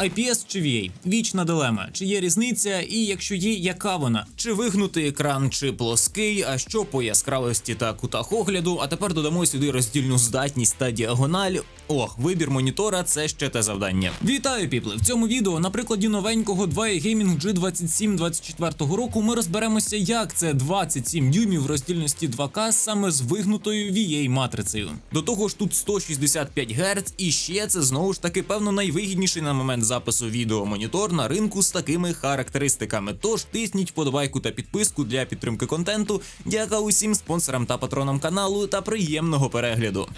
IPS чи VA? Вічна дилема. Чи є різниця, і якщо є, яка вона? Чи вигнутий екран, чи плоский, а що по яскравості та кутах огляду? А тепер додамо сюди роздільну здатність та діагональ. Ох, вибір монітора це ще те завдання. Вітаю, піпли! В цьому відео на прикладі новенького 2 Gaming G27 24 року ми розберемося, як це 27 дюймів роздільності 2К саме з вигнутою VA матрицею. До того ж, тут 165 Гц, і ще це знову ж таки певно найвигідніший на момент запису відео монітор на ринку з такими характеристиками. Тож тисніть вподобайку та підписку для підтримки контенту. Дяка усім спонсорам та патронам каналу та приємного перегляду.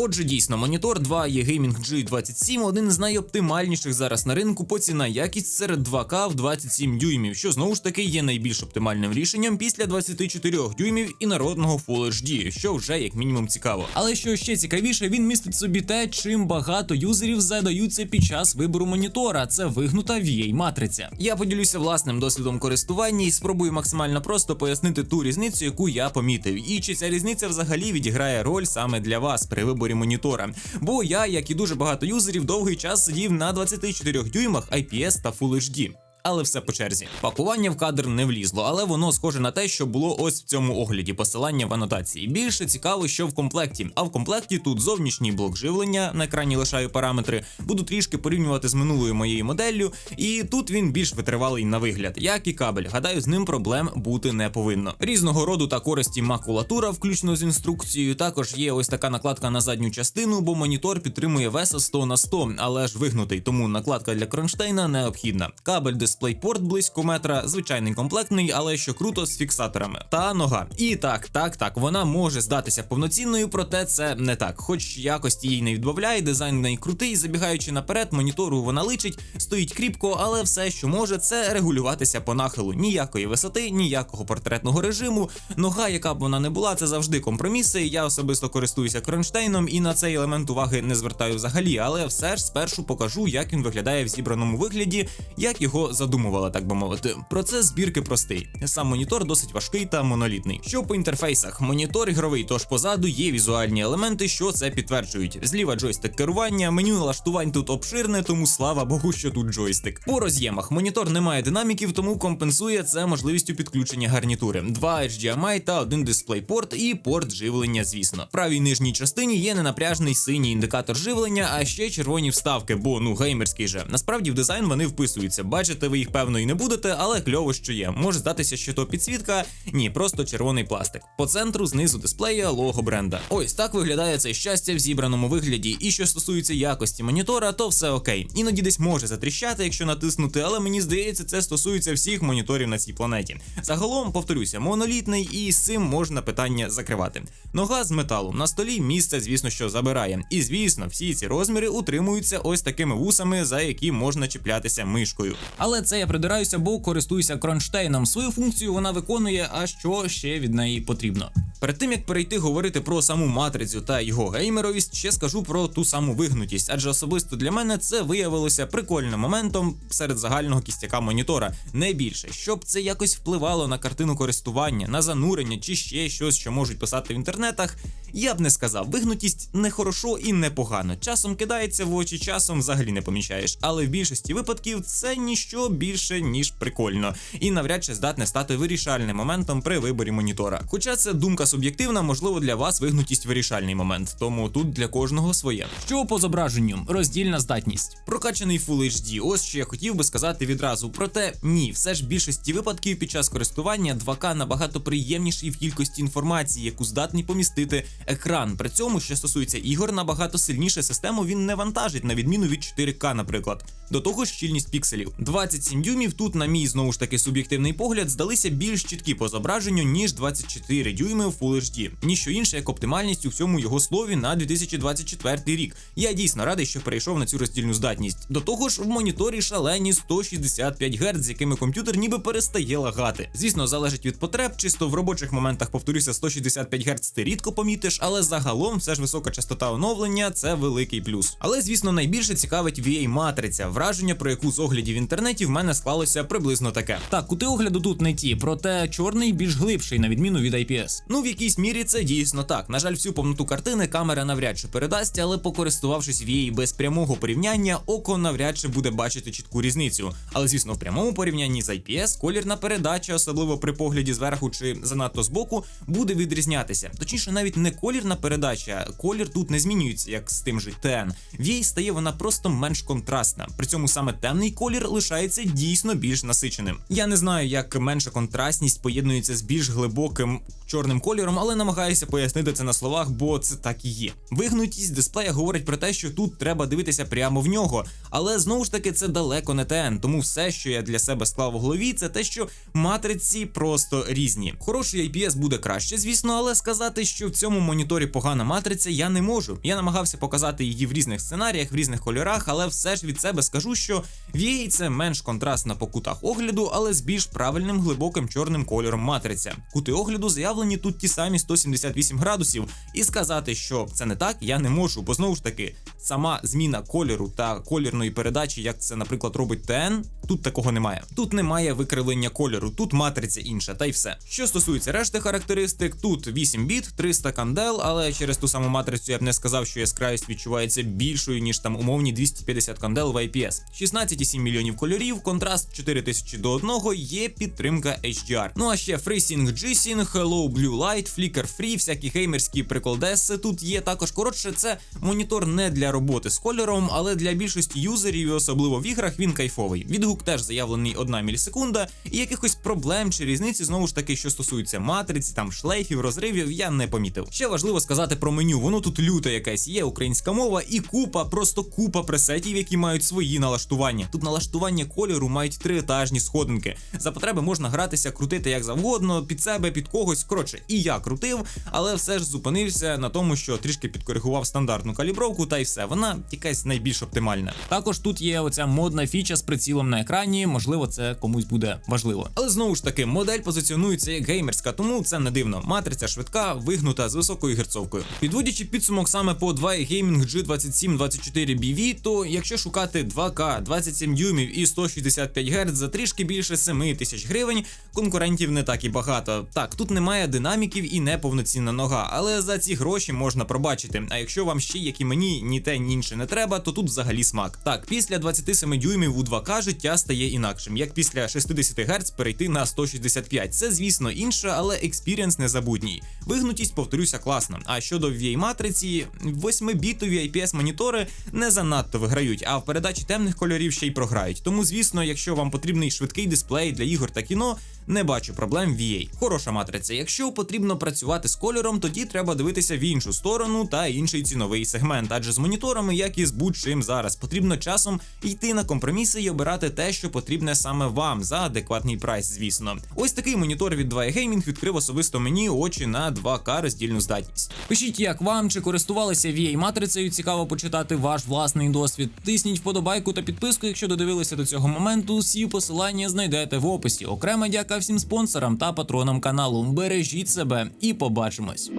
Отже, дійсно, монітор 2 eGaming G27 один з найоптимальніших зараз на ринку по ціна якість серед 2К в 27 дюймів, що знову ж таки є найбільш оптимальним рішенням після 24 дюймів і народного Full HD, що вже як мінімум цікаво. Але що ще цікавіше, він містить собі те, чим багато юзерів задаються під час вибору монітора. Це вигнута VA матриця. Я поділюся власним досвідом користування і спробую максимально просто пояснити ту різницю, яку я помітив, і чи ця різниця взагалі відіграє роль саме для вас при виборі монітора. Бо я, як і дуже багато юзерів, довгий час сидів на 24 дюймах IPS та Full HD. Але все по черзі. Пакування в кадр не влізло, але воно схоже на те, що було ось в цьому огляді. Посилання в анотації. Більше цікаво, що в комплекті. А в комплекті тут зовнішній блок живлення. На екрані лишаю параметри. Буду трішки порівнювати з минулою моєю моделлю. І тут він більш витривалий на вигляд, як і кабель. Гадаю, з ним проблем бути не повинно. Різного роду та користі макулатура, включно з інструкцією. Також є ось така накладка на задню частину, бо монітор підтримує веса 100 на 100, але ж вигнутий, тому накладка для кронштейна необхідна. Кабель DisplayPort близько метра, звичайний комплектний, але що круто з фіксаторами. Та нога. І так, так, так, вона може здатися повноцінною, проте це не так. Хоч якості їй не відбавляє, дизайн в неї крутий, забігаючи наперед, монітору вона личить, стоїть кріпко, але все, що може, це регулюватися по нахилу. Ніякої висоти, ніякого портретного режиму. Нога, яка б вона не була, це завжди компроміси. Я особисто користуюся кронштейном і на цей елемент уваги не звертаю взагалі, але все ж спершу покажу, як він виглядає в зібраному вигляді, як його задумувала, так би мовити. Процес збірки простий. Сам монітор досить важкий та монолітний. Що по інтерфейсах, монітор ігровий, тож позаду є візуальні елементи, що це підтверджують. Зліва джойстик керування, меню налаштувань тут обширне, тому слава Богу, що тут джойстик. По роз'ємах монітор не має динаміків, тому компенсує це можливістю підключення гарнітури. Два HDMI та один DisplayPort і порт живлення, звісно. В правій нижній частині є ненапряжний синій індикатор живлення, а ще червоні вставки, бо ну геймерський же. Насправді в дизайн вони вписуються. Бачите, ви їх певно і не будете, але кльово, що є. Може здатися, що то підсвітка. Ні, просто червоний пластик. По центру знизу дисплея лого бренда. Ось так виглядає це щастя в зібраному вигляді. І що стосується якості монітора, то все окей. Іноді десь може затріщати, якщо натиснути, але мені здається, це стосується всіх моніторів на цій планеті. Загалом, повторюся, монолітний, і з цим можна питання закривати. Нога з металу на столі місце, звісно, що забирає. І звісно, всі ці розміри утримуються ось такими вусами, за які можна чіплятися мишкою. Але це я придираюся, бо користуюся кронштейном. Свою функцію вона виконує, а що ще від неї потрібно. Перед тим як перейти говорити про саму матрицю та його геймеровість, ще скажу про ту саму вигнутість, адже особисто для мене це виявилося прикольним моментом серед загального кістяка монітора. Не більше, щоб це якось впливало на картину користування, на занурення чи ще щось, що можуть писати в інтернетах. Я б не сказав, вигнутість не хорошо і не погано. Часом кидається в очі, часом взагалі не помічаєш. Але в більшості випадків це ніщо більше ніж прикольно, і навряд чи здатне стати вирішальним моментом при виборі монітора. Хоча це думка суб'єктивна, можливо, для вас вигнутість вирішальний момент, тому тут для кожного своє. Що по зображенню? Роздільна здатність. Прокачаний Full HD. Ось що я хотів би сказати відразу. Проте ні, все ж в більшості випадків під час користування 2К набагато приємніший в кількості інформації, яку здатний помістити екран. При цьому, що стосується ігор, набагато сильніше систему він не вантажить, на відміну від 4К, наприклад. До того ж, щільність пікселів. 27 дюймів тут, на мій знову ж таки суб'єктивний погляд, здалися більш чіткі по зображенню, ніж 24 дюйми в Full HD. Ніщо інше, як оптимальність у всьому його слові на 2024 рік. Я дійсно радий, що перейшов на цю роздільну здатність. До того ж, в моніторі шалені 165 Гц, з якими комп'ютер ніби перестає лагати. Звісно, залежить від потреб, чисто в робочих моментах, повторюся, 165 Гц ти рідко помітиш, але загалом все ж висока частота оновлення це великий плюс. Але звісно, найбільше цікавить VA матриця. Враження, про яку з оглядів в інтернеті в мене склалося приблизно таке. Так, кути огляду тут не ті, проте чорний більш глибший, на відміну від IPS. Ну, в якійсь мірі це дійсно так. На жаль, всю повноту картини камера навряд чи передасть, але покористувавшись VA без прямого порівняння, око навряд чи буде бачити чітку різницю. Але звісно, в прямому порівнянні з IPS колірна передача, особливо при погляді зверху чи занадто збоку, буде відрізнятися. Точніше, навіть не колірна передача, колір тут не змінюється, як з тим же TN. VA стає вона просто менш контрастна. При цьому саме темний колір лишається дійсно більш насиченим. Я не знаю, як менша контрастність поєднується з більш глибоким чорним кольором, але намагаюся пояснити це на словах, бо це так і є. Вигнутість дисплея говорить про те, що тут треба дивитися прямо в нього. Але знову ж таки це далеко не ТН, тому все, що я для себе склав у голові, це те, що матриці просто різні. Хороший IPS буде краще, звісно, але сказати, що в цьому моніторі погана матриця, я не можу. Я намагався показати її в різних сценаріях, в різних кольорах, але все ж від себе скажу, що VA це менш контрастна по кутах огляду, але з більш правильним глибоким чорним кольором матриця. Кути огляду заявлені тут ті самі 178 градусів, і сказати, що це не так, я не можу, бо знову ж таки, сама зміна кольору та колірної передачі, як це, наприклад, робить ТН, тут такого немає. Тут немає викривлення кольору, тут матриця інша, та й все. Що стосується решти характеристик, тут 8 біт, 300 кандел, але через ту саму матрицю я б не сказав, що яскравість відчувається більшою, ніж там умовні 250 кандел в IPS. 16,7 мільйонів кольорів, контраст 4000 до 1, є підтримка HDR. Ну а ще FreeSync, G-Sync, Low Blue Light, Flicker Free, всякі геймерські приколдеси тут є. Також коротше, це монітор не для роботи з кольором, але для більшості юзерів, особливо в іграх, він кайфовий. Відгук теж заявлений 1 мілісекунда, і якихось проблем чи різниці знову ж таки, що стосується матриці, там шлейфів, розривів, я не помітив. Ще важливо сказати про меню. Воно тут люте якесь, є українська мова і купа, просто купа пресетів, які мають свої налаштування. Тут налаштування кольору мають триетажні сходинки. За потреби можна гратися, крутити як завгодно, під себе, під когось. Коротше, і я крутив, але все ж зупинився на тому, що трішки підкоригував стандартну калібровку, та й все. Вона якась найбільш оптимальна. Також тут є оця модна фіча з прицілом на екрані, можливо, це комусь буде важливо. Але знову ж таки, модель позиціонується як геймерська, тому це не дивно. Матриця швидка, вигнута з високою герцовкою. Підводячи підсумок саме по 2 Gaming G2724 BV, то якщо шукати 2К, 27 дюймів і 165 Гц за трішки більше 7 тисяч гривень, конкурентів не так і багато. Так, тут немає динаміків і неповноцінна нога, але за ці гроші можна пробачити. А якщо вам ще, як і мені, ні те, ні інше не треба, то тут взагалі смак. Так, після 27 дюймів у 2К життя стає інакшим, як після 60 Гц перейти на 165. Це, звісно, інше, але експірієнс незабутній. Вигнутість, повторюся, класна. А щодо VA матриці, 8-бітові IPS монітори не занадто виграють, а в передачі темних кольорів ще й програють. Тому, звісно, якщо вам потрібний швидкий дисплей для ігор та кіно, не бачу проблем в VA. Хороша матриця. Якщо потрібно працювати з кольором, тоді треба дивитися в іншу сторону та інший ціновий сегмент. Адже з моніторами, як і з будь-чим зараз, потрібно часом йти на компроміси і обирати те, що потрібне саме вам за адекватний прайс, звісно. Ось такий монітор від 2 Gaming відкрив особисто мені очі на 2К роздільну здатність. Пишіть, як вам чи користувалися VA матрицею. Цікаво почитати ваш власний досвід. Тисніть вподобайку та підписку, якщо додивилися до цього моменту. Всі посилання знайдете в описі. Окрема дяка всім спонсорам та патронам каналу. Бережіть себе і побачимось.